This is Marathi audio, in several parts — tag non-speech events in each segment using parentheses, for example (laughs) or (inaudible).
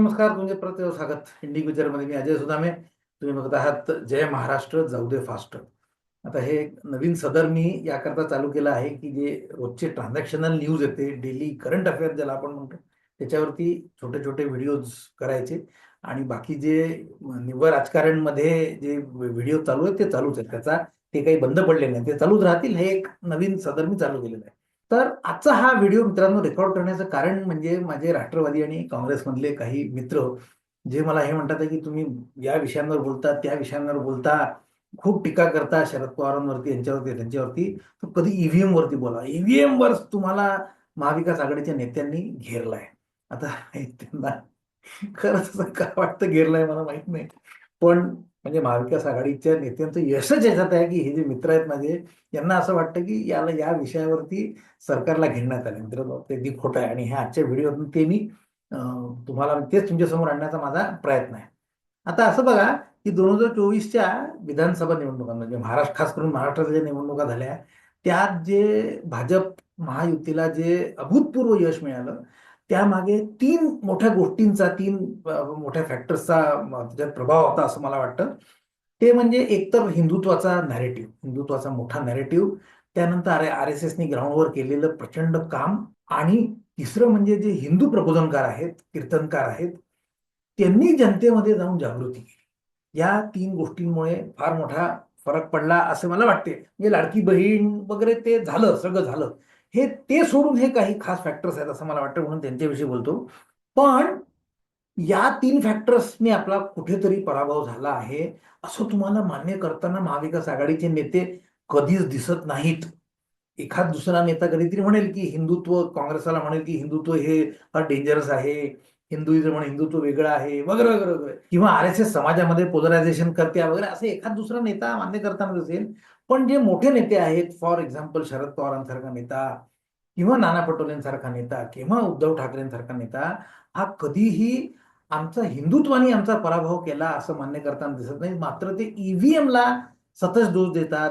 नमस्कार तुमचे प्रत्येक स्वागत. इंडिकमध्ये मी अजय सुदामे. तुम्ही बघत आहात जय महाराष्ट्र जाऊ दे फास्ट आता हे नवीन सदर मी याकरता चालू केलं आहे की जे रोजचे ट्रान्झॅक्शनल न्यूज येते डेली करंट अफेअर ज्याला आपण म्हणतो त्याच्यावरती छोटे छोटे व्हिडिओज करायचे. आणि बाकी जे निव्वळ राजकारणमध्ये जे व्हिडिओ चालू आहेत ते चालूच आहेत. त्याचा ते काही बंद पडले नाही. ते चालूच राहतील हे एक नवीन सदर मी चालू केलेलं आहे. तर आजचा हा व्हिडिओ मित्रांनो रेकॉर्ड करण्याचं कारण म्हणजे माझे राष्ट्रवादी आणि काँग्रेसमधले काही मित्र जे मला हे म्हणतात की तुम्ही या विषयांवर बोलता त्या विषयांवर बोलता खूप टीका करता शरद पवारांवरती यांच्यावरती त्यांच्यावरती तर कधी ईव्हीएम वरती बोला. ईव्हीएम वर तुम्हाला महाविकास आघाडीच्या नेत्यांनी घेरलाय. आता (laughs) त्यांना खरंच काय वाटतं घेरलाय मला माहीत नाही. पण म्हणजे महाविकास आघाडीच्या नेत्यांचं यशच याच्यात आहे की हे जे मित्र आहेत माझे यांना असं वाटतं की याला या विषयावरती सरकारला घेण्यात आले. मित्र ते अगदी खोटं आहे आणि ह्या आजच्या व्हिडिओतून ते मी तुम्हाला तेच तुमच्यासमोर आणण्याचा माझा प्रयत्न आहे. आता असं बघा की दोन हजार चोवीसच्या विधानसभा निवडणुका म्हणजे महाराष्ट्र खास करून महाराष्ट्राच्या ज्या निवडणुका झाल्या त्यात जे भाजप महायुतीला जे अभूतपूर्व यश मिळालं त्यामागे तीन मोठ्या गोष्टींचा तीन मोठ्या फॅक्टर्सचा त्याच्यात प्रभाव होता असं मला वाटतं. ते म्हणजे एकतर हिंदुत्वाचा नॅरेटिव्ह हिंदुत्वाचा मोठा नॅरेटिव्ह त्यानंतर आर एस एसनी ग्राउंडवर केलेलं प्रचंड काम आणि तिसरं म्हणजे जे हिंदू प्रबोधनकार आहेत कीर्तनकार आहेत त्यांनी जनतेमध्ये जाऊन जागृती केली. या तीन गोष्टींमुळे फार मोठा फरक पडला असं मला वाटते. म्हणजे लाडकी बहीण वगैरे ते झालं सगळं झालं. हे ते सोडून हे काही खास फॅक्टर्स आहेत असं मला वाटतं म्हणून त्यांच्याविषयी बोलतो. पण या तीन फॅक्टर्सने आपला कुठेतरी पराभव झाला आहे असं तुम्हाला मान्य करताना महाविकास आघाडीचे नेते कधीच दिसत नाहीत. एखाद दुसरा नेता कधीतरी म्हणेल की हिंदुत्व काँग्रेसला म्हणेल की हिंदुत्व हे फार डेंजरस आहे हिंदुइझम म्हणे हिंदुत्व वेगळं आहे वगैरे वगैरे वगैरे. किंवा आर एस एस समाजामध्ये पोलरायझेशन करते वगैरे असे एखाद दुसरा नेता मान्य करताना दिसेल पण जे मोठे नेते आहेत फॉर एक्झाम्पल शरद पवारांसारखा नेता किंवा नाना पटोलेंसारखा नेता किंवा उद्धव ठाकरेंसारखा नेता हा कधीही आमचा हिंदुत्वाने आमचा पराभव केला असं मान्य करताना दिसत नाही. मात्र ते ईव्हीएमला सतत दोष देतात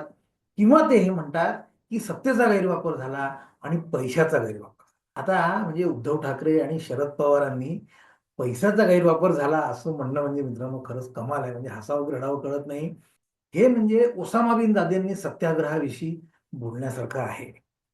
किंवा ते हे म्हणतात की सत्तेचा गैरवापर झाला आणि पैशाचा गैरवापर आता म्हणजे उद्धव ठाकरे आणि शरद पवारांनी पैशाचा गैरवापर झाला असं म्हणणं म्हणजे मित्रांनो खरंच कमाल आहे. म्हणजे हसावं रडावं कळत नाही. हे म्हणजे ओसामा बिन दादेंनी सत्याग्रहाविषयी बोलण्यासारखं आहे.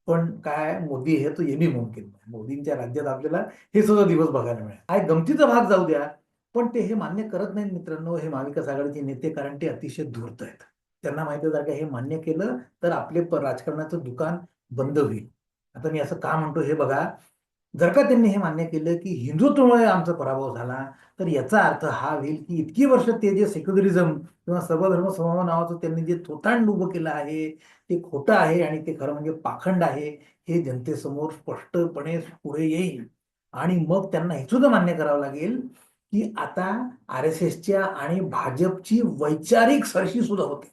पण काय मोदी हे तो हे मुमकिन नाही मोदींच्या राज्यात आपल्याला हे सुद्धा दिवस बघायला मिळेल. काय गमतीचा भाग जाऊ द्या पण ते हे मान्य करत नाहीत मित्रांनो हे महाविकास आघाडीचे नेते कारण ते अतिशय धूर्त आहेत. त्यांना माहिती आहे का हे मान्य केलं तर आपले राजकारणाचं दुकान बंद होईल. आता मी असं का म्हणतो हे बघा जर का त्यांनी हे मान्य केलं की हिंदुत्वमुळे आमचा पराभव झाला तर याचा अर्थ हा होईल की इतकी वर्ष ते जे सेक्युलरिझम किंवा सर्वधर्म समभाव नावाचं त्यांनी जे थोतांड उभं केलं आहे ते खोटं आहे आणि ते खरं म्हणजे पाखंड आहे हे जनतेसमोर स्पष्टपणे पुढे येईल. आणि मग त्यांना हे सुद्धा मान्य करावं लागेल की आता आर एस एसच्या आणि भाजपची वैचारिक सरशी सुद्धा होते.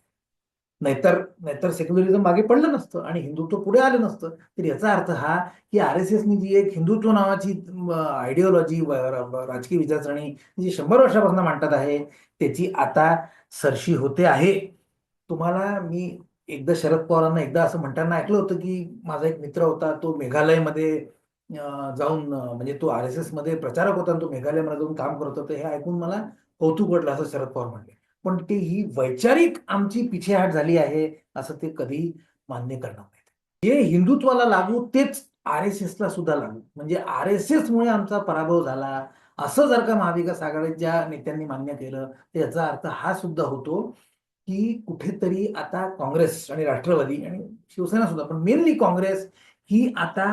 नाहीतर नाहीतर सेक्युलरिझम मागे पडलं नसतं आणि हिंदुत्व पुढे आलं नसतं. तर याचा अर्थ हा की आर एस एसनी जी एक हिंदुत्व नावाची आयडिओलॉजी राजकीय विचारसरणी जी शंभर वर्षापासून मांडतात आहे त्याची आता सरशी होते आहे. तुम्हाला मी एकदा शरद पवारांना एकदा असं म्हणताना ऐकलं होतं की माझा एक मित्र होता तो मेघालयमध्ये जाऊन म्हणजे तो आर एस एसमध्ये प्रचारक होता तो मेघालयमध्ये जाऊन काम करत होता. हे ऐकून मला कौतुक वाटलं असं शरद पवार म्हणले. पण ते ही वैचारिक आमची पिछेहाट झाली आहे असं ते कधी मान्य करणार नाहीत. जे हिंदुत्वाला लागू तेच आर एस एसला सुद्धा लागू. म्हणजे आर एस एसमुळे आमचा पराभव झाला असं जर का महाविकास आघाडीच्या नेत्यांनी मान्य केलं तर याचा अर्थ हा सुद्धा होतो की कुठेतरी आता काँग्रेस आणि राष्ट्रवादी आणि शिवसेना सुद्धा पण मेनली काँग्रेस ही आता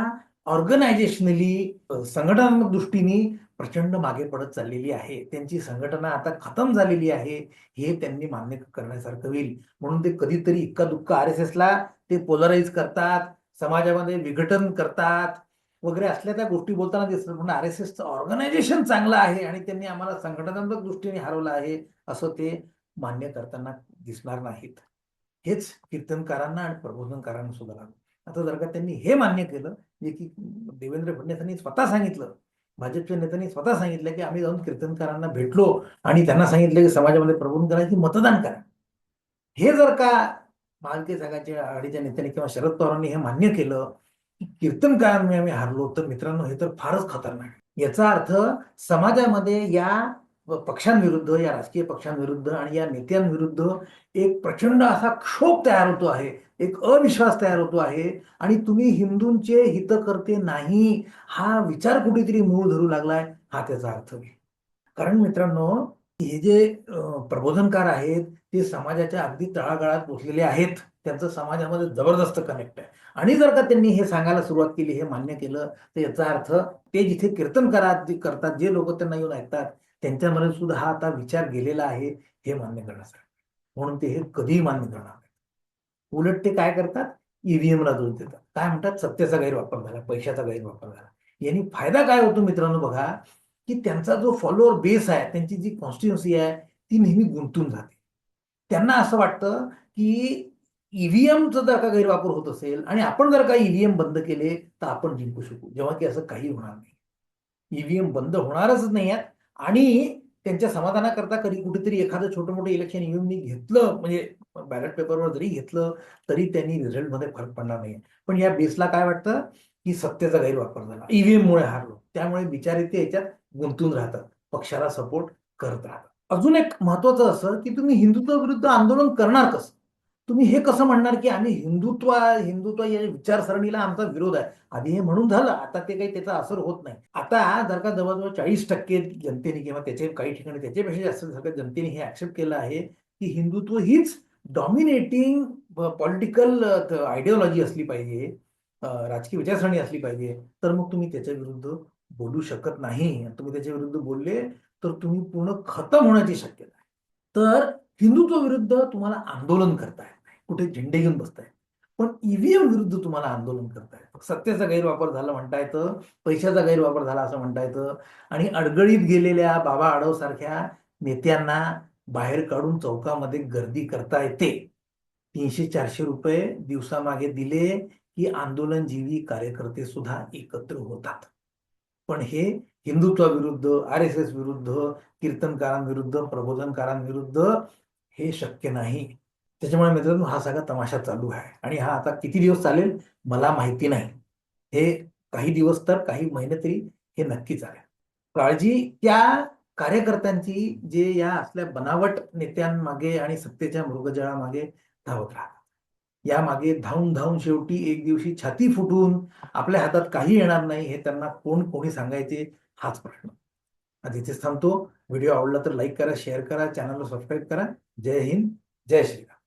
ऑर्गनायझेशनली संघटनात्मक दृष्टीने प्रचंड मागे पडत चाललेली आहे. त्यांची संघटना आता खतम झालेली आहे. हे त्यांनी मान्य करण्यासारखं होईल. म्हणून ते कधीतरी इतका दुःख आर एस एसला ते पोलराईज करतात समाजामध्ये विघटन करतात वगैरे असल्या त्या गोष्टी बोलताना दिसतात. म्हणून आर एस एसचं ऑर्गनायझेशन चांगलं आहे आणि त्यांनी आम्हाला संघटनात्मक दृष्टीने हरवलं आहे असं ते मान्य करताना दिसणार नाहीत. हेच कीर्तनकारांना आणि प्रबोधनकारांना सुद्धा लागलं. आता जर का त्यांनी हे मान्य केलं जे की देवेंद्र फडणवीस यांनी स्वतः सांगितलं भाजपच्या नेत्यांनी स्वतः सांगितलं की आम्ही जाऊन कीर्तनकारांना भेटलो आणि त्यांना सांगितलं की समाजामध्ये प्रबोधन करायची मतदान करा. हे जर का महाविकास आघाडीच्या आघाडीच्या नेत्यांनी किंवा शरद पवारांनी हे मान्य केलं की कीर्तनकारांनी आम्ही हारलो तर मित्रांनो हे तर फारच खतरनाक याचा अर्थ समाजामध्ये या पक्षांविरुद्ध या राजकीय पक्षांविरुद्ध आणि या नेत्यांविरुद्ध एक प्रचंड असा क्षोभ तयार होतो आहे एक अविश्वास तयार होतो आहे. आणि तुम्ही हिंदूंचे हितकर्ते नाही हा विचार कुठेतरी मूळ धरू लागलाय हा त्याचा अर्थ आहे. कारण मित्रांनो हे जे प्रबोधनकार आहेत ते समाजाच्या अगदी तळागाळात पोचलेले आहेत. त्यांचं समाजामध्ये जबरदस्त कनेक्ट आहे. आणि जर का त्यांनी हे सांगायला सुरुवात केली हे मान्य केलं तर याचा अर्थ ते जिथे कीर्तन करा करतात जे लोक त्यांना येऊन ऐकतात त्यांच्यामध्ये सुद्धा हा आता विचार गेलेला आहे हे मान्य करण्यासाठी म्हणून ते हे कधीही मान्य करणार नाही उलट ते काय करतात? ईव्हीएमला दोष देतात. काय म्हणतात? सत्तेचा गैरवापर झाला पैशाचा गैरवापर झाला. यांनी फायदा काय होतो मित्रांनो बघा की त्यांचा जो फॉलोअर बेस आहे त्यांची जी कॉन्स्टिट्युन्सी आहे ती नेहमी गुंतून जाते. त्यांना असं वाटतं की ईव्हीएमचा जर का गैरवापर होत असेल आणि आपण जर का ईव्हीएम बंद केले तर आपण जिंकू शकू. जेव्हा की असं काही होणार नाही. ईव्हीएम बंद होणारच नाही आहेत आणि त्यांच्या समाधानाकरता कधी कुठेतरी एखादं छोटं मोठं इलेक्शन ईव्हीएमनी घेतलं म्हणजे बॅलेट पेपरवर जरी घेतलं तरी त्यांनी रिझल्टमध्ये फरक पडणार नाही पण या बेसला काय वाटतं? की सत्तेचा गैरवापर झाला. ईव्हीएममुळे हारलो. त्यामुळे बिचारे ते याच्यात गुंतून राहतात. पक्षाला सपोर्ट करत राहतात. अजून एक महत्वाचं असं की तुम्ही हिंदुत्व विरुद्ध आंदोलन करणार कसं? तुम्ही हे कसं म्हणणार की आम्ही हिंदुत्व हिंदुत्व या विचारसरणीला आमचा विरोध आहे? आधी हे म्हणून झालं आता ते काही त्याचा असर होत नाही. आता जर का जवळजवळ चाळीस टक्के जनतेने किंवा त्याचे काही ठिकाणी त्याच्यापेक्षा जास्त सगळ्या जनतेने हे ऍक्सेप्ट केलं आहे की हिंदुत्व हीच डॉमिनेटिंग पॉलिटिकल आयडिओलॉजी असली पाहिजे राजकीय विचारसरणी असली पाहिजे तर मग तुम्ही त्याच्या विरुद्ध बोलू शकत नाही. आणि तुम्ही त्याच्या विरुद्ध बोलले तर तुम्ही पूर्ण खतम होण्याची शक्यता आहे. तर हिंदुत्व विरुद्ध तुम्हाला आंदोलन करता येत कुठे झेंडे घेऊन बसताय. पण ईव्हीएम विरुद्ध तुम्हाला आंदोलन करता सत्तेचा गैरवापर झाला म्हणता येतं पैशाचा गैरवापर झाला असं म्हणता येतं आणि अडगळीत गेलेल्या बाबा आडव सारख्या नेत्यांना बाहेर काढून चौकामध्ये गर्दी करता येते. तीनशे चारशे रुपये दिवसामागे दिले की आंदोलनजीवी कार्यकर्ते सुद्धा एकत्र होतात. पण हे हिंदुत्वाविरुद्ध आर एस एस विरुद्ध कीर्तनकारांविरुद्ध प्रबोधनकारांविरुद्ध हे शक्य नाही. त्याच्यामुळे मित्रांनो हा सगळा तमाशा चालू आहे. आणि हा आता किती दिवस चालेल मला माहिती नाही. हे काही दिवस तर काही महिने तरी हे नक्की चालेल. काळजी त्या कार्यकर्त्यांची जे या असल्या बनावट नेत्यांमागे आणि सत्तेच्या मृगजळामागे धावत राहतात. यामागे धावून धावून शेवटी एक दिवशी छाती फुटून आपल्या हातात काही येणार नाही हे त्यांना कोण कोणी सांगायचे हाच प्रश्न. आधी इथेच थांबतो. व्हिडिओ आवडला तर लाईक करा शेअर करा चॅनलला सबस्क्राईब करा. जय हिंद जय श्रीराम.